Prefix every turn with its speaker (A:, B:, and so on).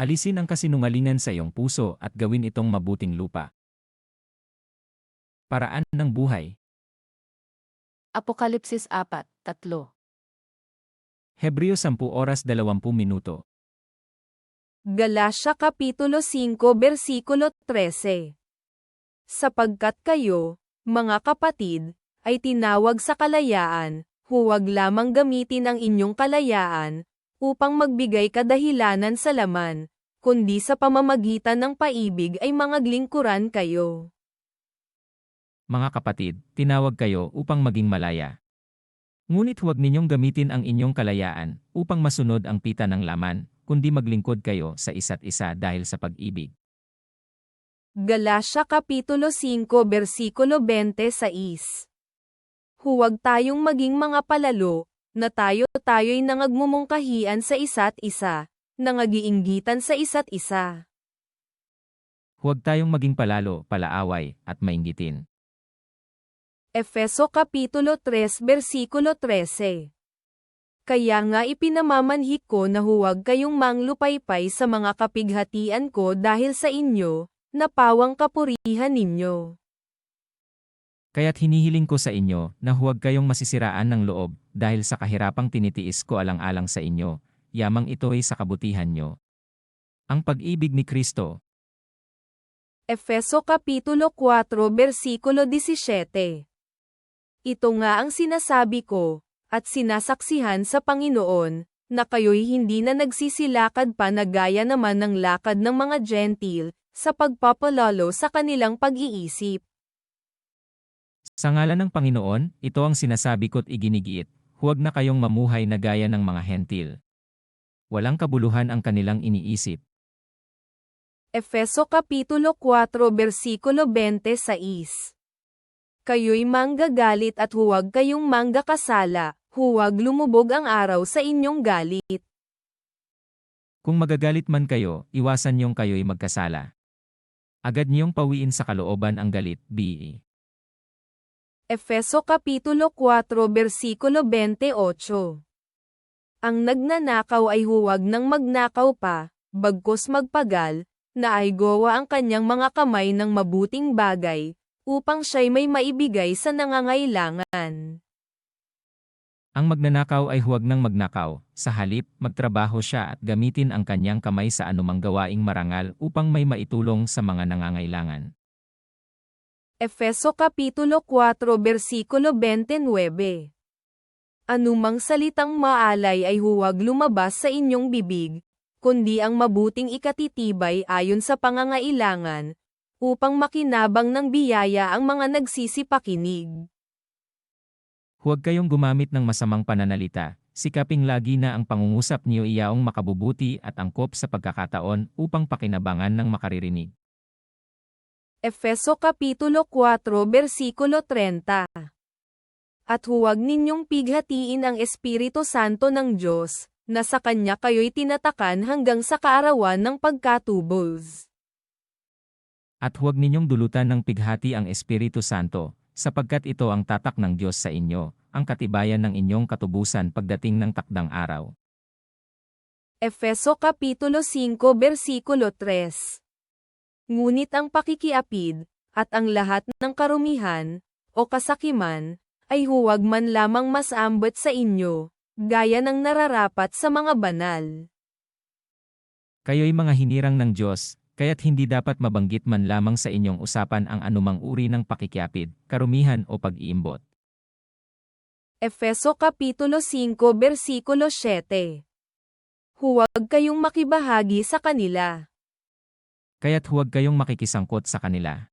A: Alisin ang kasinungalingan sa iyong puso at gawin itong mabuting lupa. Paraan ng buhay.
B: Apokalipsis 4, 3.
A: Hebreo 10 oras 20 minuto.
C: Galasya Kapitulo 5 Versikulo 13 Sapagkat kayo, mga kapatid, ay tinawag sa kalayaan, huwag lamang gamitin ang inyong kalayaan, upang magbigay kadahilanan sa laman, kundi sa pamamagitan ng paibig ay mga glingkuran kayo.
A: Mga kapatid, tinawag kayo upang maging malaya. Ngunit huwag ninyong gamitin ang inyong kalayaan upang masunod ang pita ng laman, kundi maglingkod kayo sa isa't isa dahil sa pag-ibig.
C: Galasya Kapitulo 5 Versikulo 26 Huwag tayong maging mga palalo, na tayo-tayo'y nangagmumungkahian sa isa't isa, nangagiinggitan sa isa't isa.
A: Huwag tayong maging palalo, palaaway, at mainggitin.
C: Efeso Kapitulo 3 Versikulo 13 Kaya nga ipinamamanhik ko na huwag kayong manglupaypay sa mga kapighatian ko dahil sa inyo, na pawang kapurihan ninyo.
A: Kaya't hinihiling ko sa inyo na huwag kayong masisiraan ng loob dahil sa kahirapang tinitiis ko alang-alang sa inyo, yamang ito ay sa kabutihan nyo. Ang pag-ibig ni Kristo,
C: Efeso Kapitulo 4 Versikulo 17 Ito nga ang sinasabi ko, at sinasaksihan sa Panginoon, na kayo'y hindi na nagsisilakad pa na gaya naman ng lakad ng mga gentil, sa pagpapalalo sa kanilang pag-iisip.
A: Sa ngalan ng Panginoon, ito ang sinasabi ko't iginigiit, huwag na kayong mamuhay na gaya ng mga hentil. Walang kabuluhan ang kanilang iniisip.
C: Efeso Kapitulo 4 Versikulo 26 Kayo'y manggagalit at huwag kayong manggakasala, huwag lumubog ang araw sa inyong galit.
A: Kung magagalit man kayo, iwasan niyong kayo'y magkasala. Agad niyong pawiin sa kalooban ang galit. B.E.
C: Efeso Kapitulo 4 Versikulo 28 Ang nagnanakaw ay huwag nang magnakaw pa, bagkos magpagal, na ay gawa ang kanyang mga kamay ng mabuting bagay, upang siya'y may maibigay sa nangangailangan.
A: Ang magnanakaw ay huwag nang magnakaw, sa halip, magtrabaho siya at gamitin ang kanyang kamay sa anumang gawaing marangal upang may maitulong sa mga nangangailangan.
C: Efeso Kapitulo 4 Versikulo 29 Anumang salitang maalay ay huwag lumabas sa inyong bibig, kundi ang mabuting ikatitibay ayon sa pangangailangan, upang makinabang ng biyaya ang mga nagsisipakinig.
A: Huwag kayong gumamit ng masamang pananalita, sikaping lagi na ang pangungusap niyo iyaong makabubuti at angkop sa pagkakataon upang pakinabangan ng makaririnig.
C: Efeso Kapitulo 4 Versikulo 30 At huwag ninyong pighatiin ang Espiritu Santo ng Diyos, na sa Kanya kayo'y tinatakan hanggang sa kaarawan ng pagkatubos.
A: At huwag ninyong dulutan ng pighati ang Espiritu Santo, sapagkat ito ang tatak ng Diyos sa inyo, ang katibayan ng inyong katubusan pagdating ng takdang araw.
C: Efeso Kapitulo 5 Versikulo 3 Ngunit ang pakikiapid, at ang lahat ng karumihan, o kasakiman, ay huwag man lamang masambot sa inyo, gaya ng nararapat sa mga banal.
A: Kayo'y mga hinirang ng Diyos, kaya't hindi dapat mabanggit man lamang sa inyong usapan ang anumang uri ng pakikiapid, karumihan o pag-iimbot.
C: Efeso Kapitulo 5 Versikulo 7 Huwag kayong makibahagi sa kanila.
A: Kaya't huwag kayong makikisangkot sa kanila.